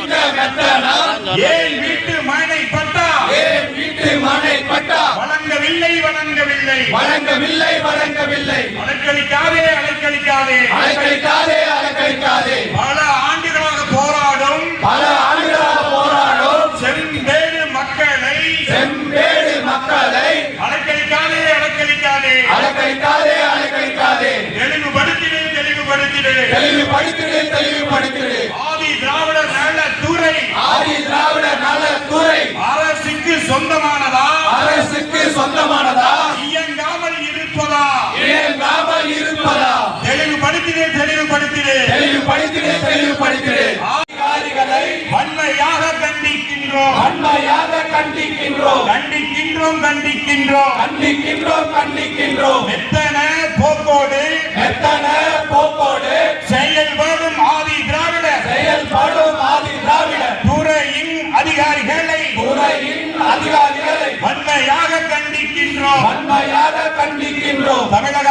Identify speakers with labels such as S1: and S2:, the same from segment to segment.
S1: திட்டமெத்தனால்
S2: ஏன் வீட்டு மனை பட்டா?
S1: ஏன் வீட்டு மனை பட்டா?
S2: வழங்கவில்லை வழங்கவில்லை
S1: வழங்கவில்லை வழங்கவில்லை.
S2: அலக்களிக்காதே அலக்களிக்காதே
S1: அலைக்கழிக்காதே அலைக்கழிக்காதே.
S2: பல ஆண்டுகளாக போராடும்
S1: பல ஆண்டுகளாக போராடும்
S2: செம்பேடு மக்களை
S1: செம்பேடு மக்களை
S2: அலக்களிக்காதே அலக்களிக்காதே
S1: அலைக்கழிக்காதே அலைக்கழிக்காதே.
S2: தெளிவுபடுத்திடு தெளிவுபடுத்திடு.
S1: தெளிவுபடுத்திடு தெளிவுபடுத்திடு.
S2: ஆதி திராவிட தெளிவுபடுத்திடு
S1: அதிகாரிகளை
S2: வன்மையாக கண்டிக்கின்றோம்.
S1: வன்மையாக கண்டிக்கின்றோம்.
S2: கண்டிக்கின்றோம் கண்டிக்கின்றோம்.
S1: கண்டிக்கின்றோம் கண்டிக்கின்றோம்.
S2: எத்தன போக்கோடு
S1: எத்தன போக்கோடு
S2: செயல்படும் ஆதி திராவிட
S1: செயல்படும் ஆதி திராவிட
S2: துறையின் அதிகாரிகளை
S1: துறையின் அதிகாரிகளை
S2: வன்மையாக கண்டிக்கின்றோம்.
S1: வன்மையாக கண்டிக்கின்றோம்.
S2: தமிழக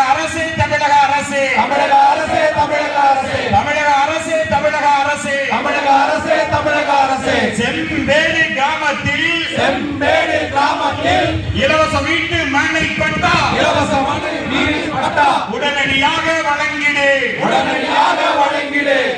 S2: உடனடியாக வழங்கிடு.
S1: உடனடியாக வழங்கிடு.